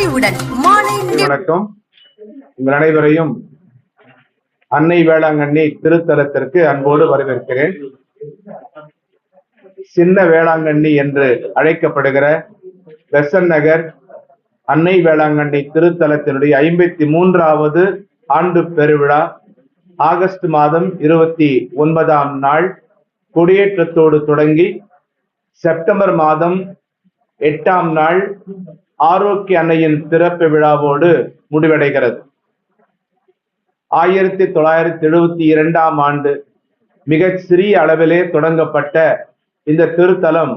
மாலை வணக்கம். உங்கள் அனைவரையும் அன்னை வேளாங்கண்ணி திருத்தலத்திற்கு அன்போடு வரவேற்கிறேன். சின்ன வேளாங்கண்ணி என்று அழைக்கப்படுகிற பெசன் நகர் அன்னை வேளாங்கண்ணி திருத்தலத்தினுடைய ஐம்பத்தி மூன்றாவது ஆண்டு பெருவிழா ஆகஸ்ட் மாதம் இருபத்தி ஒன்பதாம் நாள் கொடியேற்றத்தோடு தொடங்கி செப்டம்பர் மாதம் எட்டாம் நாள் ஆரோக்கிய அன்னையின் திறப்பு விழாவோடு முடிவடைகிறது. ஆயிரத்தி தொள்ளாயிரத்தி எழுபத்தி இரண்டாம் ஆண்டு மிக சிறிய அளவிலே தொடங்கப்பட்ட இந்த திருத்தலம்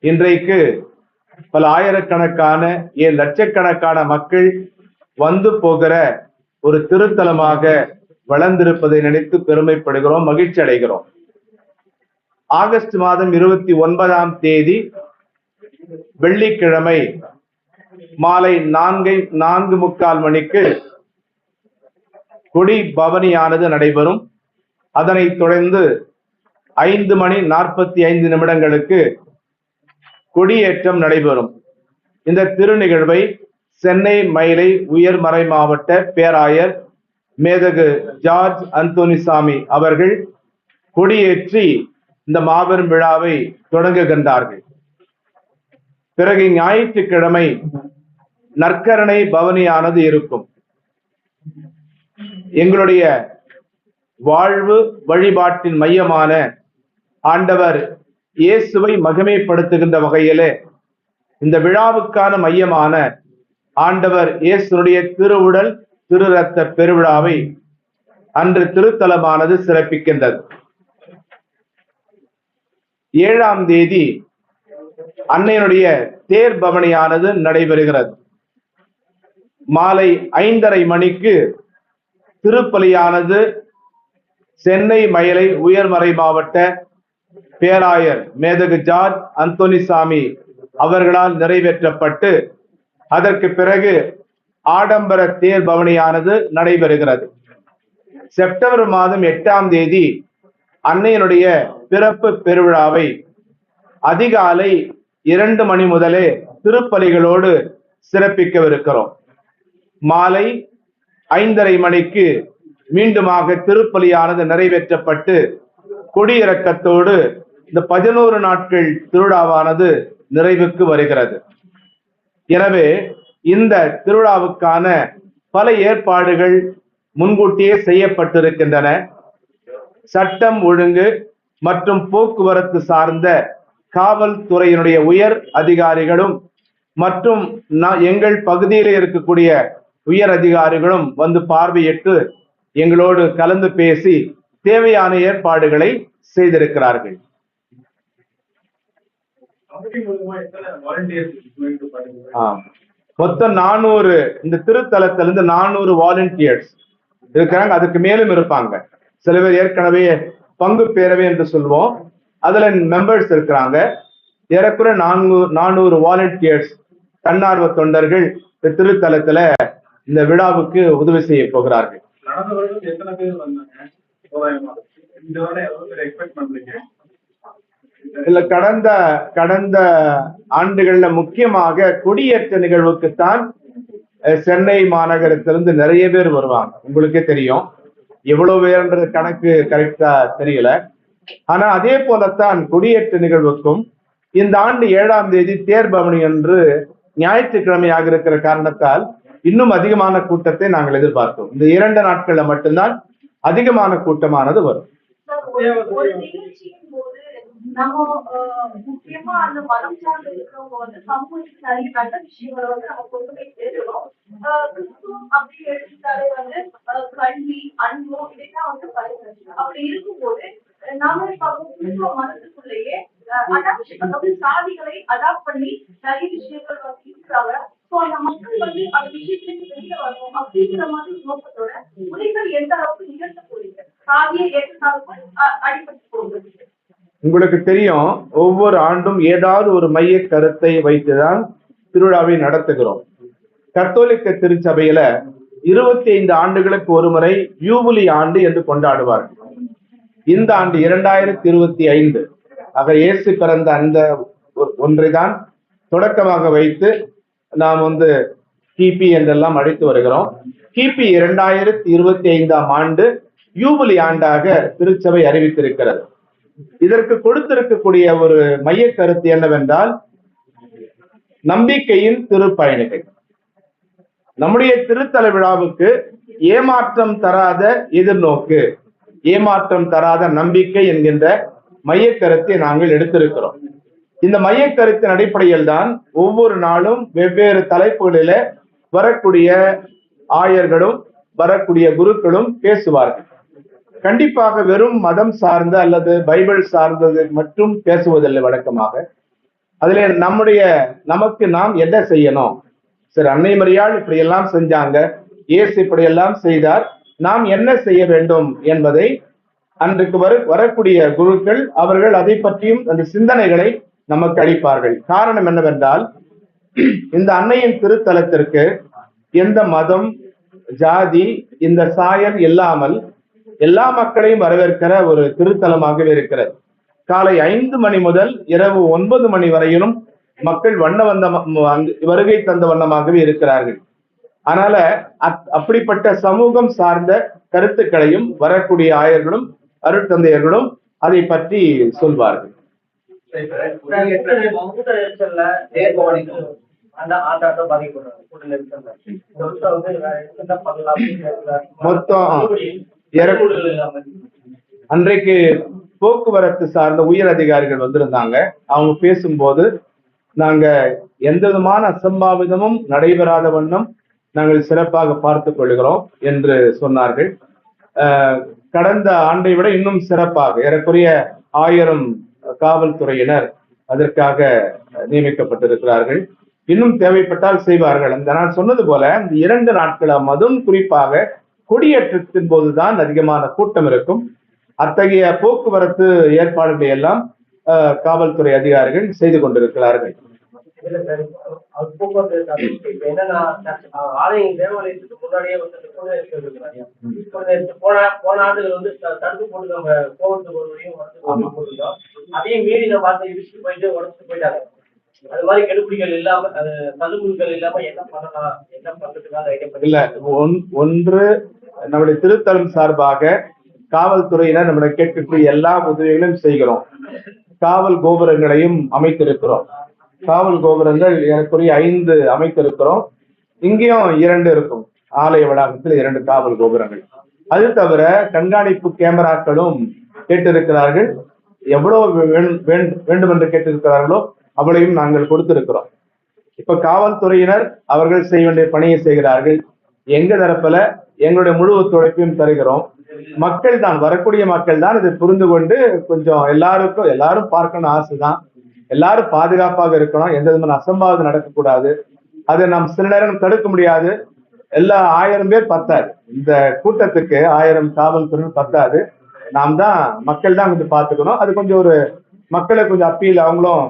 இன்றைக்கு பல ஆயிரக்கணக்கான ஏன் லட்சக்கணக்கான மக்கள் வந்து போகிற ஒரு திருத்தலமாக வளர்ந்திருப்பதை நினைத்து பெருமைப்படுகிறோம் மகிழ்ச்சி அடைகிறோம். ஆகஸ்ட் மாதம் இருபத்தி ஒன்பதாம் தேதி வெள்ளிக்கிழமை மாலை நான்கை நான்கு முக்கால் மணிக்கு கொடி பவனியானது நடைபெறும். அதனைத் தொடர்ந்து ஐந்து மணி நாற்பத்தி ஐந்து நிமிடங்களுக்கு கொடியேற்றம் நடைபெறும். இந்த திருநிகழ்வை சென்னை மயிலை உயர்மறை மாவட்ட பேராயர் மேதகு ஜார்ஜ் அந்தோனிசாமி அவர்கள் கொடியேற்றி இந்த மாபெரும் விழாவை தொடங்குகின்றார்கள். பிறகு ஞாயிற்றுக்கிழமை நற்கரணை பவனியானது இருக்கும். எங்களுடைய வாழ்வு வழிபாட்டின் மையமான ஆண்டவர் இயேசுவை மகிமைப்படுத்துகின்ற வகையிலே இந்த விழாவுக்கான மையமான ஆண்டவர் இயேசுனுடைய திருவுடல் திரு ரத்த பெருவிழாவை அன்று திருத்தலமானது சிறப்பிக்கின்றது. ஏழாம் தேதி அன்னையனுடைய தேர் பவனியானது நடைபெறுகிறது. மாலை ஐந்தரை மணிக்கு திருப்பலியானது சென்னை மயிலை உயர்மறை மாவட்ட பேராயர் மேதகு ஜார்ஜ் அந்தோனிசாமி அவர்களால் நிறைவேற்றப்பட்டு அதற்கு பிறகு ஆடம்பர தேர் பவனியானது நடைபெறுகிறது. செப்டம்பர் மாதம் எட்டாம் தேதி அன்னையனுடைய பிறப்பு பெருவிழாவை அதிகாலை இரண்டு மணி முதலே திருப்பலிகளோடு சிறப்பிக்கவிருக்கிறோம். மாலை ஐந்தரை மணிக்கு மீண்டுமாக திருப்பலியானது நிறைவேற்றப்பட்டு கொடியிறக்கத்தோடு இந்த பதினோரு நாட்கள் திருவிழாவானது நிறைவுக்கு வருகிறது. எனவே இந்த திருவிழாவுக்கான பல ஏற்பாடுகள் முன்கூட்டியே செய்யப்பட்டிருக்கின்றன. சட்டம் ஒழுங்கு மற்றும் போக்குவரத்து சார்ந்த காவல்துறையினுடைய உயர் அதிகாரிகளும் மற்றும் எங்கள் பகுதியில் இருக்கக்கூடிய உயர் அதிகாரிகளும் வந்து பார்வையிட்டு எங்களோடு கலந்து பேசி தேவையான ஏற்பாடுகளை செய்திருக்கிறார்கள். மொத்தம் நானூறு இந்த திருத்தலத்திலிருந்து நானூறு வாலண்டியர்ஸ் இருக்கிறாங்க. அதுக்கு மேலும் இருப்பாங்க. சில பேர் ஏற்கனவே பங்கு பேரவை என்று சொல்வோம். அதுல மெம்பர்ஸ் இருக்கிறாங்க. ஏறக்குறைய நானூறு நானூறு வாலண்டியர்ஸ் தன்னார்வ தொண்டர்கள் இந்த திருத்தலத்துல இந்த விழாவுக்கு உதவி செய்ய போகிறார்கள். இல்ல கடந்த கடந்த ஆண்டுகள்ல முக்கியமாக கொடியேற்ற நிகழ்வுக்குத்தான் சென்னை மாநகரத்திலிருந்து நிறைய பேர் வருவாங்க. உங்களுக்கே தெரியும். எவ்வளவு பேர்ன்றது கணக்கு கரெக்டா தெரியல. ஆனா அதே போலத்தான் கொடியேற்ற நிகழ்வுக்கும் இந்த ஆண்டு ஏழாம் தேதி தேர் பவனி என்று ஞாயிற்றுக்கிழமையாக இருக்கிற காரணத்தால் இன்னும் அதிகமான கூட்டத்தை நாங்கள் எதிர்பார்த்தோம். இந்த இரண்டு நாட்கள்ல மட்டும்தான் அதிகமான கூட்டமானது வரும். நம்ம முக்கியமா அந்த மதம் சார்ந்து இருக்கிறவங்க வந்து சமூகத்துக்கு நிறைய நல்ல விஷயங்களை வந்து நம்ம கொண்டு போய் கிறிஸ்துவம் அப்படி எடுத்துட்டாலே வந்து கல்வி அன்பு இதெல்லாம் வந்து பரிசு அப்படி இருக்கும்போது நாம இப்ப கிறிஸ்துவ மதத்துக்குள்ளேயே அடாப்ட் அதாவது சாதிகளை அடாப்ட் பண்ணி நிறைய விஷயங்கள் வந்து இருக்கிறாங்க. அந்த மக்கள் வந்து அப்படிங்கிற மாதிரி நோக்கத்தோட உரைகள் எந்த அளவுக்கு நிகழ்த்த போறீங்க சாதியை ஏற்றத்தாழ்வு அடிபட்டு போகுது? உங்களுக்கு தெரியும் ஒவ்வொரு ஆண்டும் ஏதாவது ஒரு மைய கருத்தை வைத்துதான் திருவிழாவை நடத்துகிறோம். கத்தோலிக்க திருச்சபையில இருபத்தி ஐந்து ஆண்டுகளுக்கு ஒரு முறை யூபிலி ஆண்டு என்று கொண்டாடுவார்கள். இந்த ஆண்டு இரண்டாயிரத்தி இருபத்தி ஐந்து ஆக இயேசு பிறந்த அந்த ஒ- ஒன்றைதான் தொடக்கமாக வைத்து நாம் வந்து கிபி என்றெல்லாம் அழைத்து வருகிறோம். கிபி இரண்டாயிரத்தி இருபத்தி ஐந்தாம் ஆண்டு யூபிலி ஆண்டாக திருச்சபை அறிவித்திருக்கிறது. இதற்கு கொடுத்திருக்கக்கூடிய ஒரு மைய கருத்து என்னவென்றால் நம்பிக்கையின் திருப்பயணிகள் நம்முடைய திருத்தல விழாவுக்கு ஏமாற்றம் தராத எதிர்நோக்கு ஏமாற்றம் தராத நம்பிக்கை என்கின்ற மைய கருத்தை நாங்கள் எடுத்திருக்கிறோம். இந்த மைய கருத்தின் அடிப்படையில் தான் ஒவ்வொரு நாளும் வெவ்வேறு தலைப்புகளில வரக்கூடிய ஆயர்களும் வரக்கூடிய குருக்களும் பேசுவார்கள். கண்டிப்பாக வெறும் மதம் சார்ந்த அல்லது பைபிள் சார்ந்தது மட்டும் பேசுவதில்லை வழக்கமாக. அதுல நம்முடைய நமக்கு நாம் என்ன செய்யணும்? சரி அன்னை மரியாள் இப்படி எல்லாம் செஞ்சாங்க. இயேசு இப்படி எல்லாம் செய்தார். நாம் என்ன செய்ய வேண்டும் என்பதை அன்றைக்கு வர வரக்கூடிய குருக்கள் அவர்கள் அதை பற்றியும் அந்த சிந்தனைகளை நமக்கு அளிப்பார்கள். காரணம் என்னவென்றால் இந்த அன்னையின் திருத்தலத்திற்கு எந்த மதம் ஜாதி இந்த சாயல் இல்லாமல் எல்லா மக்களையும் வரவேற்கிற ஒரு திருத்தலமாகவே இருக்கிறது. காலை ஐந்து மணி முதல் இரவு ஒன்பது மணி வரையிலும் மக்கள் வண்ண வந்த வருகை தந்த வண்ணமாகவே இருக்கிறார்கள். அதனால அப்படிப்பட்ட சமூகம் சார்ந்த கருத்துக்களையும் வரக்கூடிய ஆயர்களும் அருட்தந்தையர்களும் அதை பற்றி சொல்வார்கள். கூட்ட நெரிசல்ல மொத்தம் அன்றைக்கு போக்குவரத்து சார்ந்த உயர் அதிகாரிகள் வந்திருந்தாங்க. அவங்க பேசும்போது நாங்க எந்த விதமான அசம்பாவிதமும் நடைபெறாத வண்ணம் நாங்கள் சிறப்பாக பார்த்துக் கொள்கிறோம் என்று சொன்னார்கள். கடந்த ஆண்டை விட இன்னும் சிறப்பாக ஏறக்குறைய ஆயிரம் காவல்துறையினர் அதற்காக நியமிக்கப்பட்டிருக்கிறார்கள். இன்னும் தேவைப்பட்டால் செய்வார்கள். அந்த நான் சொன்னது போல இந்த இரண்டு நாட்கள் அதுவும் குறிப்பாக கொடியேற்றத்தின் போதுதான் அதிகமான கூட்டம் இருக்கும். அத்தகைய போக்குவரத்து ஏற்பாடுகளை எல்லாம் அஹ், காவல்துறை அதிகாரிகள் செய்து கொண்டிருக்கிறார்கள். இல்ல சார். இப்ப என்னன்னா ஆலயம் தேவாலயத்துக்கு முன்னாடியே வந்து போன போன ஆண்டுகள் வந்து தடுப்பு போட்டு நம்ம போகிறதுக்கு ஒரு வழியும் போட்டுருந்தோம் அதையும் மீறி நம்ம பார்த்து இடிச்சுட்டு போயிட்டு உடச்சிட்டு போயிட்டாங்க. அது மாதிரி கெடுபிடிகள் இல்லாம அது தள்ளுமுள்கள் இல்லாம என்ன பண்ணலாம் என்ன பண்றதுக்காக இல்ல ஒன்- ஒன்று நம்முடைய திருத்தலம் சார்பாக காவல்துறையினர் நம்முடைய கேட்கக்கூடிய எல்லா உதவிகளையும் செய்கிறோம். காவல் கோபுரங்களையும் அமைத்திருக்கிறோம். காவல் கோபுரங்கள் ஏறக்குறைய ஐந்து அமைத்திருக்கிறோம். இங்கேயும் இரண்டு இருக்கும். ஆலய வளாகத்தில் இரண்டு காவல் கோபுரங்கள். அது தவிர கண்காணிப்பு கேமராக்களும் கேட்டிருக்கிறார்கள். எவ்வளவு வேண்டும் என்று கேட்டிருக்கிறார்களோ அவளையும் நாங்கள் கொடுத்திருக்கிறோம். இப்ப காவல்துறையினர் அவர்கள் செய்ய வேண்டிய பணியை செய்கிறார்கள். எங்க தரப்புல எங்களுடைய முழு ஒத்துழைப்பையும் தருகிறோம். மக்கள் தான் வரக்கூடிய மக்கள் தான் இதை புரிந்து கொண்டு கொஞ்சம் எல்லாருக்கும் எல்லாரும் பார்க்கணும் ஆசைதான். எல்லாரும் பாதுகாப்பாக இருக்கணும். எந்த விதமான அசம்பாவிதம் நடக்கக்கூடாது. அதை நாம் சில நேரம் தடுக்க முடியாது. எல்லா ஆயிரம் பேர் பத்தாது. இந்த கூட்டத்துக்கு ஆயிரம் காவல்துறை பத்தாது. நாம் தான் மக்கள் தான் கொஞ்சம் பார்த்துக்கணும். அது கொஞ்சம் ஒரு மக்களை கொஞ்சம் அப்பீல் அவங்களும்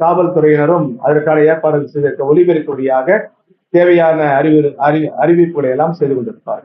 காவல்துறையினரும் அதற்கான ஏற்பாடுகள் செய்திருக்க ஒலிபெருக்குடியாக தேவையான அறிவு அறி அறிவிப்புகளை எல்லாம் செய்து கொண்டிருப்பார்